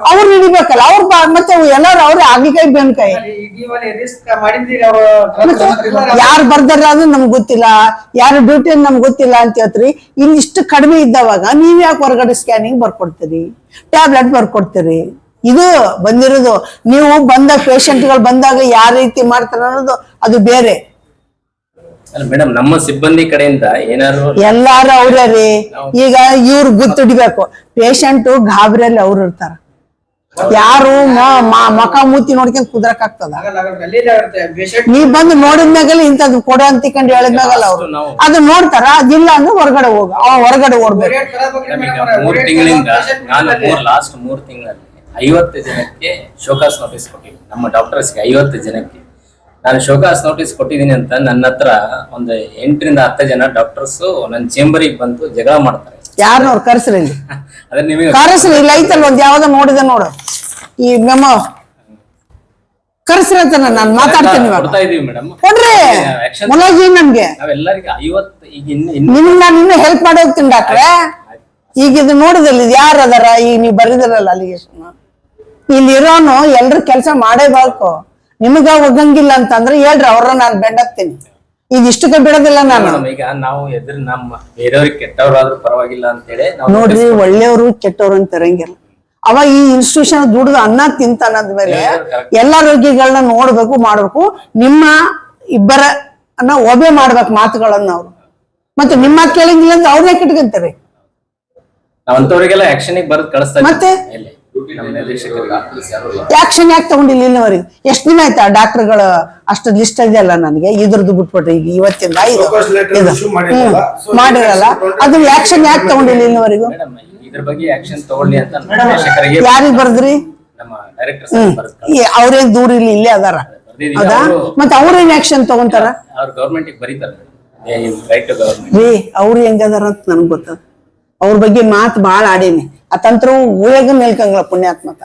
ಅವ್ರು ಹಿಡಿಬೇಕಲ್ಲ ಅವ್ರ ಮತ್ತೆ ಎಲ್ಲಾರು ಅವ್ರ ಆಗಿಕಾಯಿ ಬೆನ್ಕಾಯಿ ಯಾರು ಬರ್ದಾರ ಅದು ನಮ್ಗೆ ಗೊತ್ತಿಲ್ಲ. ಯಾರು ಡ್ಯೂಟಿ ನಮ್ಗೆ ಗೊತ್ತಿಲ್ಲ ಅಂತ ಹೇಳ್ತೀರಿ. ಇಲ್ಲಿ ಇಷ್ಟು ಕಡಿಮೆ ಇದ್ದವಾಗ ನೀವ್ ಯಾಕೆ ಹೊರಗಡೆ ಸ್ಕ್ಯಾನಿಂಗ್ ಬರ್ಕೊಡ್ತೀರಿ? ಟ್ಯಾಬ್ಲೆಟ್ ಬರ್ಕೊಡ್ತೀರಿ? ಇದು ಬಂದಿರೋದು ನೀವು ಬಂದ ಪೇಷಂಟ್ಗಳು ಬಂದಾಗ ಯಾವ ರೀತಿ ಮಾಡ್ತಾರ ಅನ್ನೋದು ಅದು ಬೇರೆ. ಮೇಡಮ್ ನಮ್ಮ ಸಿಬ್ಬಂದಿ ಕಡೆಯಿಂದ ಏನಾದ್ರು ಎಲ್ಲಾರು ಅವ್ರೇ ರೀ ಈಗ ಇವ್ರು ಗುತ್ತಿಡ್ಬೇಕು ಪೇಷಂಟ್ ಗಾಬರಿಯಲ್ಲಿ ಅವ್ರು ಇರ್ತಾರ. ಯಾರು ಮಕ ಮೂತಿ ನೋಡ್ಕೊಂಡ್ ಕುದ್ರಕ್ ಆಗ್ತದ? ನೀ ಬಂದು ನೋಡಿದ್ಮ್ಯಾಗಲ್ಲ ಇಂಥದ್ದು ಕೊಡ ಅಂತ ಕಂಡು ಹೇಳಿದ್ಮ್ಯಾಗಲ್ಲ ಅವ್ರು. ನಾವು- ಅದು ನೋಡ್ತಾರ ಅದಿಲ್ಲ ಅಂದ್ರೆ ಹೊರಗಡೆ ಹೋಗ. ಅವ ಹೊರಗಡೆ ಓಡ್ಬೇಕು. ಮೂರ್ ತಿಂಗಳಿಂದ ನಾನು ಮೂರ್ ಲಾಸ್ಟ್ ಮೂರ್ ತಿಂಗಳಲ್ಲಿ ಐವತ್ತು ಜನಕ್ಕೆ ಶೋಕಾಸ್ ನೋಟಿಸ್ ಕೊಟ್ಟಿದ್ದೀನಿ. ನಮ್ಮ ಡಾಕ್ಟರ್ಸ್ಗೆ ಐವತ್ತು ಜನಕ್ಕೆ. ನಾನು ಶೋಕಾಸ್ ನೋಟಿಸ್ ಕೊಟ್ಟಿದ್ದೀನಿ ಅಂತ ನನ್ನ ಹತ್ರ ಒಂದು ಎಂಟರಿಂದ ಹತ್ತು ಜನ ಡಾಕ್ಟರ್ಸ್ ನನ್ನ ಚೇಂಬರಿಗೆ ಬಂದು ಜಗಳ ಮಾಡ್ತಾರೆ. ಯಾರನ್ನವ್ರು ಕರ್ಸ್ರಿ ಇಲ್ಲಿ? ಕರೆಸ್ರಿ ಇಲ್ಲ ಐತಲ್ ಒಂದ್ ಯಾವ್ದ ನೋಡಿದ ನೋಡು. ಈ ಮೆಮೋ ಕರೆಸ್ರಿ ಅಂತ ನಾನು ಮಾತಾಡ್ತೀನಿ ಕೊಡ್ರಿ. ಮುಲಾಜಿ ನಮ್ಗೆ? ನಿಮ್ಗೆ ನಾನು ಇನ್ನೂ ಹೆಲ್ಪ್ ಮಾಡಿ ಹೋಗ್ತೀನಿ ಡಾಕ್ಟ್ರೆ. ಈಗ ಇದು ನೋಡಿದಲ್ಲಿ ಇದು ಯಾರು ಅದಾರ? ಈಗ ನೀವು ಬರೀದಿರಲ್ಲ ಅಲ್ಲಿಗೆ ಇಲ್ಲಿ ಇರೋನು ಎಲ್ರು ಕೆಲಸ ಮಾಡೇಬೇಕು ನಿಮಗ ಒಗ್ಗಂಗಿಲ್ಲ ಅಂತಂದ್ರೆ ಹೇಳ್ರಿ ಅವ್ರ ನಾನು ಬೆಂಡಾಕ್ತೀನಿ ಈಗ ಇಷ್ಟಕ್ಕೆ ಬಿಡೋದಿಲ್ಲ ನಾನು. ಮೇಡಮ್ ಈಗ ನಾವು ಎದುರು ನಮ್ಮ ಬೇರೆಯವ್ರಿಗೆ ಕೆಟ್ಟವ್ರಾದ್ರೂ ಪರವಾಗಿಲ್ಲ ಅಂತೇಳಿ ನಾವು ನೋಡ್ರಿ ಒಳ್ಳೆಯವರು ಕೆಟ್ಟವ್ರು ಅಂತ ಇರಂಗಿಲ್ಲ. ಅವ ಈ ಇನ್ಸ್ಟಿಟ್ಯೂಷನ್ ದುಡ್ದು ಅನ್ನ ತಿಂತ ಅನ್ನೋದ್ಮೇಲೆ ಎಲ್ಲಾ ರೋಗಿಗಳನ್ನ ನೋಡ್ಬೇಕು ಮಾಡ್ಬೇಕು. ನಿಮ್ಮ ಇಬ್ಬರ ಅನ್ನ ಒಬೆ ಮಾಡ್ಬೇಕು ಮಾತುಗಳನ್ನ ಅವ್ರು. ಮತ್ತೆ ನಿಮ್ಮ ಕೇಳಂಗಿಲ್ಲ ಅಂದ್ರೆ ಅವ್ರನ್ನೇ ಕಿಟ್ಕೊಂತಾರೆ. ನಾವ್ ಅಂತವ್ರಿಗೆಲ್ಲ ಆಕ್ಷನ್ ಬರೆದು ಕಳಿಸ್ತಾ ಮತ್ತೆ? ಎಲ್ಲಿ? ನಮ್ಮ ನಿರ್ದೇಶಕರಿಗೆ. ಆಕ್ಷನ್ ಯಾಕೆ ತಗೊಂಡಿಲ್ಲ ಇಲ್ಲಿವರೆಗೆ ಎಷ್ಟು ದಿನ ಆಯ್ತಾ ಡಾಕ್ಟರ್ಗಳ ಅಷ್ಟು ಲಿಸ್ಟ್ ಇದೆಯಲ್ಲ ನನಗೆ? ಇದ್ರದ್ದು ಬಿಟ್ಬಿಟ್ರಿ. ಈಗ ಇವತ್ತಿಂದ. ಮಾಡಿರಲ್ಲ. ಅದು ಆಕ್ಷನ್ ಯಾಕೆ ತಗೊಂಡಿಲ್ಲ ಇಲ್ಲಿವರೆಗೂ ಯಾರಿಗ ಇದ್ರ ಬಗ್ಗೆ ಆಕ್ಷನ್ ತಗೊಳ್ಳಿ ಅಂತ ನಿರ್ದೇಶಕರಿಗೆ ಯಾರಿಗ್ ಬರ್ದ್ರಿ? ಅವ್ರೇನ್ ದೂರ ಇಲ್ಲಿ ಇಲ್ಲೇ ಅದಾರ. ಹೌದಾ? ಅವ್ರು- ಮತ್ತೆ ಅವ್ರೇನ್ ಆಕ್ಷನ್ ತಗೊಂತಾರ? ಅವ್ರು ಗೌರ್ಮೆಂಟ್ ಬರೀತಾರೆ. ರೈಟ್ ಟು ಗವರ್ಮೆಂಟ್ ರೀ ಅವ್ರು ಹೆಂಗದಾರ ಅಂತ ನನ್ಗೆ ಗೊತ್ತದ ಅವ್ರ ಬಗ್ಗೆ ಮಾತು ಬಾಳ ಆಡೀನಿ. ಆ ತಂತ್ರ ಊರಾಗ ಮೇಲ್ಕಂಗಳ ಪುಣ್ಯಾತ್ಮಕ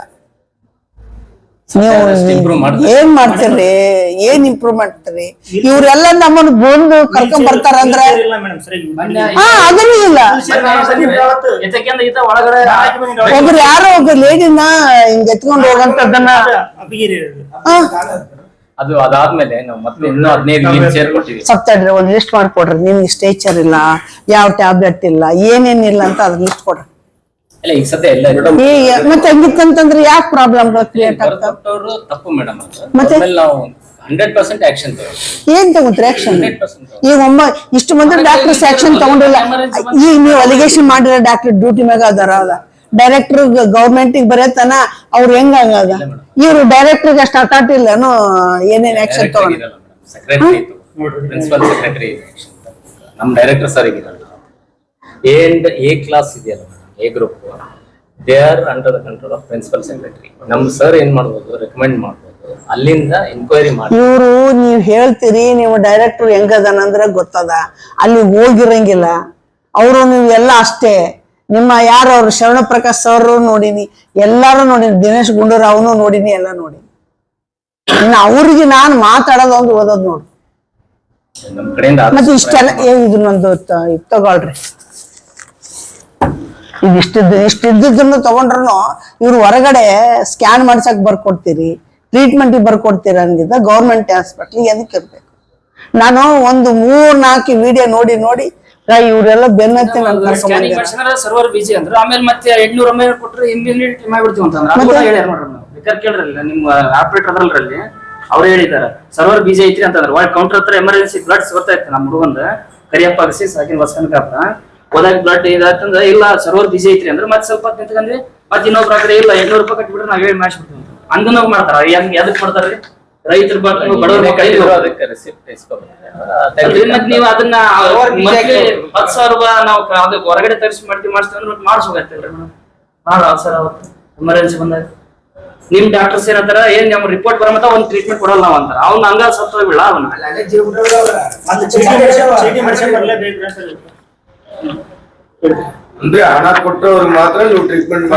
ನೀವು ಏನ್ ಮಾಡ್ತೀರಿ? ಏನ್ ಇಂಪ್ರೂವ್ ಮಾಡ್ತೀರಿ? ಇವ್ರೆಲ್ಲ ನಮ್ಮನ್ನ ಬಂದು ಕರ್ಕೊಂಡ್ ಬರ್ತಾರ ಅಂದ್ರೆ ಇಲ್ಲ ಮೇಡಮ್ ಸರಿ ಹಾ ಅದನ್ನೂ ಇಲ್ಲ. ಒಬ್ರು ಯಾರೋ ಒಬ್ಬ ಲೇಡಿನ ಹಿಂಗ್ ಎತ್ಕೊಂಡು ಹೋಗಂತದನ್ನ ಅದು ಅದಾದ್ಮೇಲೆ ನಾವು ಮತ್ತೆ ಇನ್ನೂ ಹದಿನೈದು ವೀಲ್ ಚೇರ್ ಕೊಟ್ಟಿವಿ ಸಪ್ತಾಡ್ರಿ ಒಂದ್ ಲಿಸ್ಟ್ ಮಾಡ್ಕೊಡ್ರಿ. ನಿಮ್ಗೆ ಸ್ಟೇಚರ್ ಇಲ್ಲ ಯಾವ ಟ್ಯಾಬ್ಲೆಟ್ ಇಲ್ಲ ಏನೇನಿಲ್ಲ ಅಂತ ಅದ್ರ ಲಿಸ್ಟ್ ಕೊಡ್ರಿ. ಇಲ್ಲ ಈಗ ಸದ್ಯ ಎಲ್ಲ ಈ ಮತ್ತೆ ಹಂಗಿತ್ತಂತಂದ್ರೆ ಯಾಕೆ ಪ್ರಾಬ್ಲಮ್ ಕ್ರಿಯೇಟ್ ಆಗ್ತಾವ ತಪ್ಪು ಮೇಡಮ್ ಮತ್ತೆ? ಆಮೇಲೆ ನಾವು ಹಂಡ್ರೆಡ್ ಪರ್ಸೆಂಟ್ ಆಕ್ಷನ್ ತಗೊಳ್ತೀವಿ. ಏನ್ ತಗೋತ್ರಿ ಆಕ್ಷನ್ ಹಂಡ್ರೆಡ್ ಪರ್ಸೆಂಟ್ ಈಗ ಒಮ್ಮ ಇಷ್ಟು ಮಂದಿ ಡಾಕ್ಟರ್ಸ್ ಆಕ್ಷನ್ ತಗೊಂಡಿಲ್ಲ. ಈಗ ನೀವು ಅಲಿಗೇಷನ್ ಮಾಡಿರೋ ಡಾಕ್ಟರ್ ಡ್ಯೂಟಿ ಮ್ಯಾಗ ಅದಾರ ಅದ ಡೈರೆಕ್ಟರ್ ಗೌರ್ಮೆಂಟ್ ಬರೆತನ ಅವ್ರು ಹೆಂಗ ಹಂಗದ ಇವ್ರು ಡೈರೆಕ್ಟರ್ ಅಷ್ಟು ಅಟಾಟ್ ಇಲ್ಲನು ಏನೇನ್ ಆಕ್ಷನ್ ತಗೊಂಡ್ ಸೆಕ್ರೆಟರಿ ಪ್ರಿನ್ಸಿಪಲ್ ಸೆಕ್ರೆಟರಿ ನಮ್ಮ ಡೈರೆಕ್ಟರ್ ಸರ್ ಇರಲ್ಲ. ಎ ಅಂಡ್ ಎ ಕ್ಲಾಸ್ ಇದೆಯಲ್ಲ A group they are under the control of principal secretary ನಮ್ ಸರ್ ಏನ್ ಮಾಡ್ಬೋದು? ರೆಕಮೆಂಡ್ ಮಾಡ್ಬೋದು. ಅಲ್ಲಿಂದ ಇನ್ಕ್ವೈರಿ ಮಾಡಿ. ಇವ್ರು ನೀವ್ ಹೇಳ್ತೀರಿ ನೀವು ಡೈರೆಕ್ಟರ್ ಹೆಂಗದಾನಂದ್ರೆ ಗೊತ್ತದ. ಅಲ್ಲಿ ಹೋಗಿರಂಗಿಲ್ಲ. ಅವರು ನೀವು ಎಲ್ಲ ಅಷ್ಟೇ. ನಿಮ್ಮ ಯಾರು ಅವರು? ಶರಣ ಪ್ರಕಾಶ್ ಸರ್ ನೋಡಿನಿ. ಎಲ್ಲಾರು ನೋಡಿನಿ. ದಿನೇಶ್ ಗುಂಡೂರಾವ್ನು ನೋಡಿನಿ ಎಲ್ಲ ನೋಡಿನಿ. ಇನ್ನು ಅವ್ರಿಗೆ ನಾನು ಮಾತಾಡೋದು ಒಂದು ಓದೋದು ನೋಡು. ಕಡೆಯಿಂದ ಮತ್ತೆ ಇಷ್ಟೆಲ್ಲ ಏ ಇದ್ ತಗೊಳ್ರಿ. ಈಗ ಇಷ್ಟಿದ್ದು ಇಷ್ಟಿದ್ದನ್ನು ತಗೊಂಡ್ರು ಇವ್ರು ಹೊರಗಡೆ ಸ್ಕ್ಯಾನ್ ಮಾಡ್ಸಕ್ ಬರ್ಕೊಡ್ತೀರಿ ಟ್ರೀಟ್ಮೆಂಟ್ ಬರ್ಕೊಡ್ತೀರಿ ಅಂದಿದ್ದ ಗೌರ್ಮೆಂಟ್ ಹಾಸ್ಪಿಟ್ಲ್ ಎದಕ್ಕೆ ಇರ್ಬೇಕು. ನಾನು ಒಂದು ಮೂರ್ ನಾಲ್ಕು ವಿಡಿಯೋ ನೋಡಿ ನೋಡಿ ಇವರೆಲ್ಲ ಬೆನ್ನತ್ತಿ ಸರ್ವರ್ ಬಿಜಿ ಅಂದ್ರೆ. ಆಮೇಲೆ ಮತ್ತೆ ಎಂಟ್ನೂರ ಒಮ್ಮೆ ಕೊಟ್ಟರೆ ಇಮ್ಯುನಿಟಿ ಮಾಡ್ಬಿಡ್ತೀವಿ ಅಂತಂದ್ರೆ. ಕೇಳ್ರಲ್ಲ ನಿಮ್ಮ ಆಪರೇಟರ್ ಅದ್ರಲ್ರಲ್ಲಿ ಅವ್ರು ಹೇಳಿದಾರ ಸರ್ವರ್ ಬಿಜಿ ಐತ್ರಿ ಅಂತಂದ್ರೆ. ಒಳಗ್ ಕೌಂಟರ್ ಹತ್ರ ಎಮರ್ಜೆನ್ಸಿ ಬ್ಲಡ್ಸ್ ಬರ್ತಾ ಇತ್ತು ನಮ್ಮ ಹುಡುಗಂದ. ಕರಿಯಪ್ಪ ಅಗಸಿ ಸಾಕಿನ ಬಸ್ಕನ್ಕಪ್ಪ ಹೋದಾಗ ಬ್ಲಡ್ ಇದಾತಂದ್ರ ಇಲ್ಲ ಸರ್ವರ್ ಬಿಸಿ ಐತ್ರಿ ಅಂದ್ರೆ ಮತ್ತೆ ಸ್ವಲ್ಪ ಹೊತ್ತು ನಿಂತ್ಕೊಂಡ್ವಿ ಮತ್ತೆ ಇನ್ನೊಬ್ರು ಕಡೆ ಇಲ್ಲ ಎಂಟ್ನೂರು ರೂಪಾಯಿ ಕಟ್ಬಿಟ್ರೆ ನಾವ್ ಹೇಳಿ ಮಾಡಿಸ್ಬಿಡ್ತೀವಿ ಅಂತ. ಹಂಗನ ಮಾಡ್ತಾರ ಹೆಂಗ್ ಎದಕ್ ಮಾಡ್ತಾರ್ರಿ ರೈತರ ಬಡವ್ರ ಕೈ ಅದಕ್ಕೆ ನೀವು ಅದನ್ನ ಮೊದ್ಲೇ ಹತ್ತು ಸಾವಿರ ರೂಪಾಯಿ ನಾವು ಅದು ಹೊರಗಡೆ ತರಿಸಿ ಮಾಡ್ತೀವಿ ಮಾಡಿಸ್ತೀವಿ ಅಂದ್ರೆ ಮತ್ತೆ ಮಾಡಿಸ್ಬೇಕಾಗ್ತಲ್ರಿ ಮೇಡಮ್. ಮಾಡ ಸರ್ ಅವತ್ತು ಎಮರ್ಜೆನ್ಸಿ ಬಂದಾಗ. ನಿಮ್ ಡಾಕ್ಟರ್ಸ್ ಏನಂತಾರ ಏನ್ ನಮ್ ರಿಪೋರ್ಟ್ ಬರಮತ್ತ ಒಂದ್ ಟ್ರೀಟ್ಮೆಂಟ್ ಕೊಡಲ್ಲ ನಾವ್ ಅಂತಾರ. ಅವ್ನ ಹಂಗ ಸತ್ತು ಹೋಗ್ಬಿಡ ಅಂದ್ರೆ ಹಣ ಕೊಟ್ಟವ್ರಿಗೆ ಮಾತ್ರ ನೀವು ಟ್ರೀಟ್ಮೆಂಟ್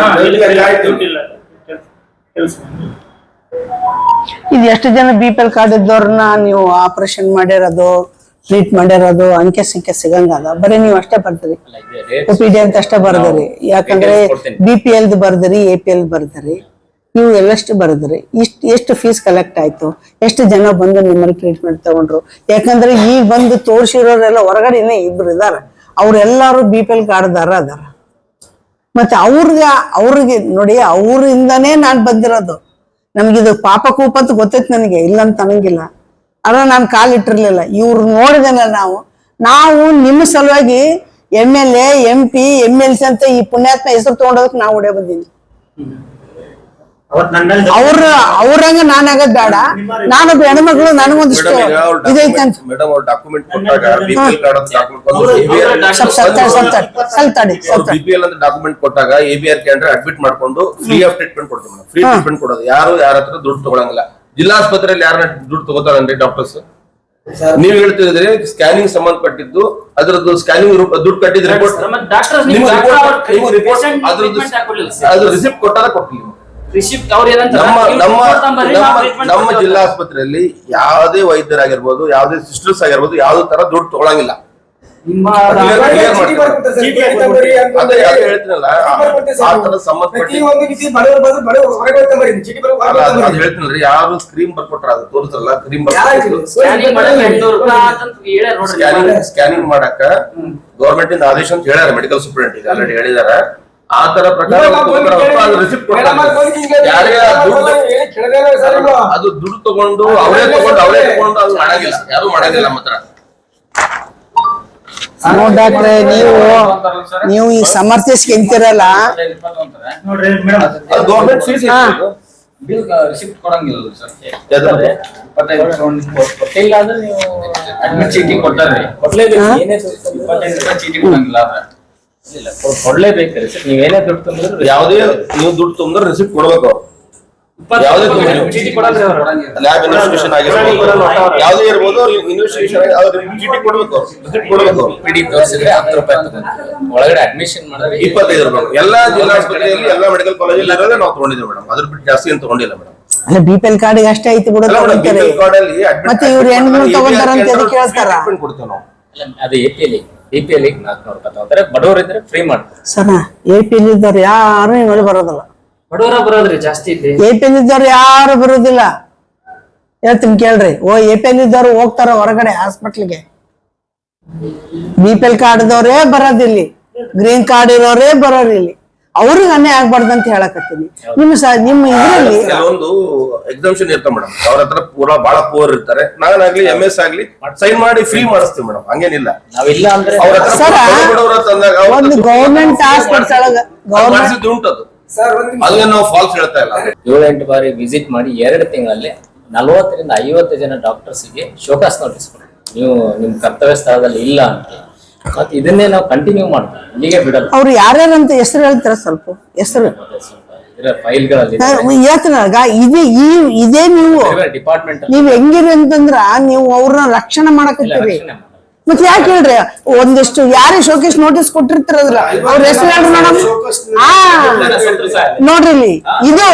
ಇದು ಎಷ್ಟು ಜನ ಬಿ ಪಿ ಎಲ್ ಕಾರ್ಡ್ ಇದ್ದವ್ರನ್ನ ನೀವು ಆಪರೇಷನ್ ಮಾಡಿರೋದು ಟ್ರೀಟ್ ಮಾಡಿರೋದು ಅಂಕೆ ಸಂಖ್ಯೆ ಸಿಗಂಗದ ಬರೀ ನೀವು ಅಷ್ಟೇ ಬರ್ತೀರಿ ಒ ಪಿ ಡಿ ಅಂತ ಅಷ್ಟೇ ಬರ್ದಿರಿ. ಯಾಕಂದ್ರೆ. ಬಿ ಪಿ ಎಲ್ ಬರ್ದಿರಿ ಎ ಪಿ ಎಲ್ ಬರ್ದಿರಿ. ನೀವು ಎಲ್ಲಷ್ಟು ಬರೆದ್ರಿ. ಇಷ್ಟು ಎಷ್ಟು ಫೀಸ್ ಕಲೆಕ್ಟ್ ಆಯ್ತು? ಎಷ್ಟು ಜನ ಬಂದು ನಿಮ್ಮಲ್ಲಿ ಟ್ರೀಟ್ಮೆಂಟ್ ತಗೊಂಡ್ರು? ಯಾಕಂದ್ರೆ ಈಗ ಬಂದು ತೋರಿಸಿರೋರೆಲ್ಲ ಹೊರಗಡೆನೆ ಇಬ್ರು ಇದಾರ. ಅವ್ರೆಲ್ಲಾರು ಬಿ ಪಿ ಎಲ್ ಕಾರ್ಡ್ದಾರ ಅದಾರ. ಮತ್ತೆ ಅವ್ರಿಗೆ ಅವ್ರಿಗೆ ನೋಡಿ, ಅವರಿಂದನೇ ನಾನ್ ಬಂದಿರೋದು. ನಮಗಿದು ಪಾಪ ಕೂಪ ಅಂತ ಗೊತ್ತೈತೆ ನನಗೆ ಇಲ್ಲ ಅಂತ ಅನ್ನಂಗಿಲ್ಲ ನಾನ್ ನಾನು ಕಾಲಿಟ್ಟಿರ್ಲಿಲ್ಲ ಇವ್ರು ನೋಡಿದಲ್ಲ ನಾವು. ನಾವು ನಿಮ್ಮ ಸಲುವಾಗಿ M L A M P M L C ಅಂತ ಈ ಪುಣ್ಯಾತ್ಮ ಹೆಸರು ತಗೊಂಡೋದಕ್ಕೆ ನಾವು ಓಡೇ ಬಂದೀನಿ. ಅವ್ರ ಅವ್ರಂಗ ನಾನಾಗದ್ ಬೇಡ. ನಾನೊಬ್ಬ ಹೆಣ್ಮಕ್ಳು ನನಗೊಂದಿಷ್ಟು ಇದೈತೆ ಅಂತ ಮೇಡಮ್ ಅವ್ರ ಡಾಕ್ಯುಮೆಂಟ್ ಡಾಕ್ಯುಮೆಂಟ್ ಕೊಟ್ಟಾಗ ಎಬಿಆರ್ ಬಿ ಕೇಂದ್ರ ಅಡ್ಮಿಟ್ ಮಾಡ್ಕೊಂಡು ಫ್ರೀ ಆಫ್ ಟ್ರೀಟ್ಮೆಂಟ್ ಕೊಡ್ತೀವಿ ಮೇಡಮ್. ಫ್ರೀ ಟ್ರೀಟ್ಮೆಂಟ್ ಕೊಡೋದು. ಯಾರು ಯಾರ ಹತ್ರ ದುಡ್ಡು ತಗೊಳಂಗಿಲ್ಲ. ಜಿಲ್ಲಾಸ್ಪತ್ರೆಯಲ್ಲಿ ಯಾರನ್ನ ದುಡ್ಡು ತಗೋತಾರನ್ರಿ ಡಾಕ್ಟರ್ಸ್ ನೀವ್ ಹೇಳ್ತಿದ್ರೆ ಸ್ಕ್ಯಾನಿಂಗ್ ಸಂಬಂಧಪಟ್ಟಿದ್ದು ಅದ್ರದ್ದು ಸ್ಕ್ಯಾನಿಂಗ್ ದುಡ್ಡು ಕಟ್ಟಿದ ರಿಪೋರ್ಟ್ ಅದ್ರದ್ದು ರಿಸಿಪ್ಟ್ ಕೊಟ್ಟಾಗ ಕೊಟ್ಟಿಲ್ಲ. ನಮ್ಮ ನಮ್ಮ ನಮ್ಮ ನಮ್ಮ ಜಿಲ್ಲಾ ಆಸ್ಪತ್ರೆಯಲ್ಲಿ ಯಾವುದೇ ವೈದ್ಯರಾಗಿರ್ಬೋದು ಯಾವುದೇ ಸಿಸ್ಟರ್ಸ್ ಆಗಿರ್ಬೋದು ಯಾವುದೇ ತರ ದುಡ್ಡು ತಗೊಳಂಗಿಲ್ಲ. ಹೇಳ್ತೀನಲ್ಲ ಆ-. ತರ ಸಂಬಂಧಪಟ್ಟ ಹೇಳ್ತೀನಲ್ರಿ ಸ್ಕ್ರೀಮ್ ಬರ್ಕೊಟ್ರ ಅದು ತೋರಿಸಲ್ಲ ಕ್ರೀಮ್ ಬರ್ಕೊಟ್ಟು ಸ್ಕ್ಯಾನಿಂಗ್ ಸ್ಕ್ಯಾನಿಂಗ್ ಮಾಡಕ್ಕ ಗೌರ್ಮೆಂಟ್ ಇಂದ ಆದೇಶ ಅಂತ ಹೇಳ್ಯಾರ ಮೆಡಿಕಲ್ ಸೂಪರಿಂಟೆಂಟ್ ಆಲ್ರೆಡಿ ಹೇಳಿದಾರ. ಆ ತರ ಪ್ರಕಾರ ಅದು ರಿಸಿಪ್ಟ್ ಕೊಡ್ತಾರೆ. ಯಾರೇ ದುಡ್ಡು ಅದು ದುಡ್ಡು ತಗೊಂಡು ಅವರೇ ತಗೊಂಡು ಅವರೇ ತಗೊಂಡು ಅದು ಮಾಡಂಗಿಲ್ಲ. ಯಾರು ಮಾಡಂಗಿಲ್ಲ ನಮ್ಮ ಹತ್ರ. ಡಾಕ್ಟ್ರೆ ನೀವು ನೀವು ಈ ಸಮರ್ಥಿಸ್ಕೊಂತಿರಲ್ಲ ನೋಡ್ರಿ ಮೇಡಮ್. ಕೊಡ್ಲೇಬೇಕು ದುಡ್ಡು ರಿಸಿಪ್ಟ್ ದುಡ್ಡು ತಂದ್ರು ಯಾವುದೇ ನೀವು ದುಡ್ಡು ತುಂಬಿದ್ರೆ ರಿಸಿಪ್ಟ್ ಕೊಡ್ಬೇಕು ಯಾವುದೇ ಇಪ್ಪತ್ತು ಚೀಟಿ ಕೊಡಲ್ರಿ ಅವ್ರು. ಲ್ಯಾಬ್ ಇನ್ವೆಸ್ಟಿಗೇಷನ್ ಆಗಿರ್ಬೋದು. ಯಾವುದೇ ಇರ್ಬೋದು ಇನ್ವೆಸ್ಟಿಗೇಷನ್ ಅವ್ರಿಗೆ ಚೀಟಿ ಕೊಡ್ಬೇಕು ರಿಸಿಪ್ಟ್ ಕೊಡ್ಬೇಕು ಪಿಡಿ ತೋರಿಸಿದ್ರೆ ಹತ್ತು ರೂಪಾಯಿ ತಗೊಂಡು ಒಳಗಡೆ ಅಡ್ಮಿಷನ್ ಮಾಡಿದ್ರೆ ಇಪ್ಪತ್ತೈದು ರೂಪಾಯಿ ಎಲ್ಲಾ ಜಿಲ್ಲಾ ಆಸ್ಪತ್ರೆಯಲ್ಲಿ ಎಲ್ಲಾ ಮೆಡಿಕಲ್ ಕಾಲೇಜಲ್ಲಿ ಇರೋದೇ ನಾವು ತಗೊಂಡಿದ್ದೇವೆ ಮೇಡಮ್. ಅದ್ರ ಬಿಟ್ಟು ಜಾಸ್ತಿ ಏನು ತಗೊಂಡಿಲ್ಲ ಮೇಡಮ್. ಅಲ್ಲ ಬಿ ಪಿ ಕಾರ್ಡ್ ಅಷ್ಟೇ ಐತಿ ಬಿಡು ಅಲ್ಲ ಮೇಡಮ್ ತಗೊಂತಾರೆ. ಕಾರ್ಡ್ ಅಲ್ಲಿ admit- ಮತ್ತೆ ಇವ್ರು ಹೆಣ್ಮಕ್ಳು ತಗೊಂತಾರ ಅಂತ treatment ಕೊಡ್ತೇವೆ ನಾವು. ಅದು A P L A P L ನಾಲ್ಕುನೂರು ರೂಪಾಯಿ ತಗೋತಾರೆ. ಬಡವರು ಇದ್ರೆ ಫ್ರೀ ಮಾಡ್ತಾರೆ. ಸರ ಎ ಪಿ ಎಲ್ ಇದ್ದವ್ರು ಯಾರು ನಿಮ್ಮಲ್ಲಿ ಬರೋದಿಲ್ಲ. ಬಡವರ ಬರೋದ್ರಿ ಜಾಸ್ತಿ ಇಲ್ಲಿ. ಎ ಪಿ ಎಲ್ ಇದ್ದವ್ರು ಯಾರು ಬರೋದಿಲ್ಲ. ಹೇಳ್ತೀನಿ ಕೇಳ್ರಿ. ಓ ಎ ಪಿ ಎಲ್ ಇದ್ದವ್ರು ಹೋಗ್ತಾರ ಹೊರಗಡೆ ಹಾಸ್ಪಿಟ್ಲ್ಗೆ ಬಿ ಪಿ ಎಲ್ ಕಾರ್ಡ್ ಇದ್ದವ್ರೇ ಬರೋದಿಲ್ಲಿ. ಗ್ರೀನ್ ಕಾರ್ಡ್ ಇರೋರೇ ಬರೋರು ಇಲ್ಲಿ ಅವ್ರಿಗೆ ಅನ್ಯಾಯ ಆಗ್ಬಾರ್ದು ಅಂತ ಹೇಳಕತ್ತೀನಿ. ನಿಮ್ಮ ಸ ನಿಮ್ಮ ಇದರಲ್ಲಿ ಕೆಲವೊಂದು ಎಕ್ಸಾಮ್ಷನ್ ಇರ್ತಾವ ಮೇಡಮ್. ಅವ್ರ ಹತ್ರ ಪೂರಾ ಬಹಳ ಪೂರ್ ಇರ್ತಾರೆ. ನಾನಾಗ್ಲಿ ಎಂ ಎಸ್ ಆಗ್ಲಿ ಸೈನ್ ಮಾಡಿ ಫ್ರೀ ಮಾಡಿಸ್ತೀವಿ ಮೇಡಮ್. ಹಂಗೇನಿಲ್ಲ. ನಾವಿಲ್ಲ ಅಂದ್ರೆ ಅವ್ರ ಹತ್ರ ಸರ, ಬಡವ್ರ ಹತ್ರ ಅವ್ರ ಒಂದು ಹತ್ರ ಗೌರ್ಮೆಂಟ್ ಹಾಸ್ಪಿಟಲ್ಸ್ ಒಳಗ ಗೌರ್ಮೆಂಟ್ ಮಾಡ್ಸಿದ್ದು ಉಂಟು ಅದು ಸರ್ ಒಂದು ನಾವು ಫಾಲ್ಸ್ ಹೇಳ್ತಾ ಇಲ್ಲ. ಏಳು ಎಂಟು ಬಾರಿ ವಿಸಿಟ್ ಮಾಡಿ ಎರಡು ತಿಂಗಳಲ್ಲಿ ನಲವತ್ತರಿಂದ ಐವತ್ತು ಜನ ಡಾಕ್ಟರ್ಸ್ಗೆ ಶೋಕಾಸ್ ನೋಟಿಸ್ ಕೊಡಿ ನೀವು ನಿಮ್ ಕರ್ತವ್ಯ ಸ್ಥಳದಲ್ಲಿ ಇಲ್ಲ ಅಂತ. ಮತ್ತೆ ಇದನ್ನೇ ನಾವು ಕಂಟಿನ್ಯೂ ಮಾಡ್ತೀವಿ ಇಲ್ಲಿಗೆ ಬಿಡಲ್ಲ. ಅವ್ರು ಯಾರ್ಯಾರಂತ ಹೆಸರು ಹೇಳ್ತಾರ ಸ್ವಲ್ಪ? ಹೆಸರು. ಇದರ ಫೈಲ್ಗಳಲ್ಲಿ ಹೇಳ್ತೀನಗ ಇದೇ ಈ ಇದೇ ನೀವು ಡಿಪಾರ್ಟ್ಮೆಂಟ್ ನೀವ್ ಹೆಂಗಿರಿ ಅಂತಂದ್ರ ನೀವು ಅವ್ರನ್ನ ರಕ್ಷಣೆ ಮಾಡಕತ್ತೀರಿ. ಮತ್ತೆ ಯಾಕೆ ಹೇಳ್ರಿ? ಒಂದಿಷ್ಟು ಯಾರೇ ಶೋಕೇಶ್ ನೋಟಿಸ್ ಕೊಟ್ಟಿರ್ತಾರಲ್ಲ ಅವ್ರ ಹೆಸರು ಹೇಳ್ರಿ ಮೇಡಮ್ ಹಾ. ನೋಡ್ರಿ ಇಲ್ಲಿ. ಇದು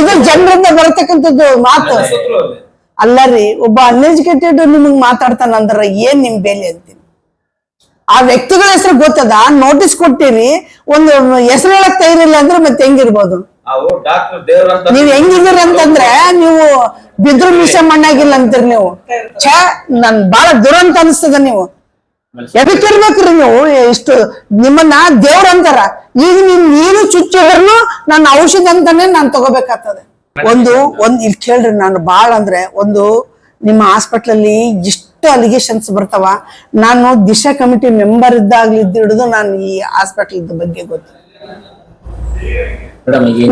ಇದು ಜನರಿಂದ ಬರತಕ್ಕಂಥದ್ದು ಮಾತು. ಅಲ್ಲ ರೀ ಒಬ್ಬ ಅನ್ಎಜುಕೇಟೆಡ್ ನಿಮಗ್ ಮಾತಾಡ್ತಾನಂದ್ರ ಏನ್ ನಿಮ್ ಬೆಲೆ ಅಂತೀನಿ ಆ ವ್ಯಕ್ತಿಗಳ ಹೆಸರು ಗೊತ್ತದ? ನೋಟಿಸ್ ಕೊಟ್ಟಿರಿ. ಒಂದು ಹೆಸರು ಹೇಳಕ್ ತಯಾರಿಲ್ಲ ಅಂದ್ರೆ ಮತ್ತೆ ಹೆಂಗಿರ್ಬೋದು? ನೀವ್ ಹೆಂಗಿದ್ದೀರಿ ಅಂತಂದ್ರೆ ನೀವು ಬಿದ್ರು ಮಿಷ ಮಣ್ಣಾಗಿಲ್ಲ ಅಂತೀರಿ ನೀವು. ಛಾ ನನ್ ಬಹಳ ದುರಂತ ಅನಿಸ್ತದ ನೀವು. ಎದಕ್ಕಿರ್ಬೇಕ್ರಿ ನೀವು? ಇಷ್ಟು ನಿಮ್ಮನ್ನ ದೇವ್ರ ಅಂತಾರ. ಈಗ ನಿಮ್ ನೀನು ಚುಚ್ಚಿದ್ರು ನನ್ನ ಔಷಧ ಅಂತಾನೆ ನಾನ್ ತಗೋಬೇಕಾಗ್ತದೆ. ಒಂದು ಒಂದ್ ಇಲ್ಲಿ ಕೇಳ್ರಿ ನಾನು ಬಾಳ ಅಂದ್ರೆ ಒಂದು ನಿಮ್ಮ ಹಾಸ್ಪಿಟ್ಲಲ್ಲಿ ಎಷ್ಟು ಅಲಿಗೇಷನ್ಸ್ ಬರ್ತಾವ? ನಾನು ದಿಶಾ ಕಮಿಟಿ ಮೆಂಬರ್ ಇದ್ದಾಗ್ಲಿದ್ದು ಹಿಡಿದು ನಾನು ಈ ಹಾಸ್ಪಿಟಲ್ ಬಗ್ಗೆ ಗೊತ್ತು.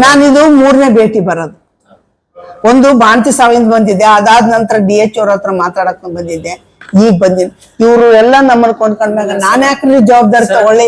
ನಾನಿದು ಮೂರನೇ ಭೇಟಿ ಬರೋದು. ಒಂದು ಬಾಂತಿ ಸಾವಿಂದ ಬಂದಿದ್ದೆ ಅದಾದ ನಂತರ ಡಿ ಎಚ್ ಅವ್ರ ಹತ್ರ ಮಾತಾಡಕ್ ಬಂದಿದ್ದೆ ಈಗ ಬಂದಿನಿ ಇವ್ರು ಎಲ್ಲ ನಮ್ಮನ್ನ ಕೊಂಡ್ಕೊಂಡ್ಮ್ಯಾಗ ನಾನು ಯಾಕ್ರಿ ಜವಾಬ್ದಾರಿ ತಗೊಳ್ಳಿ?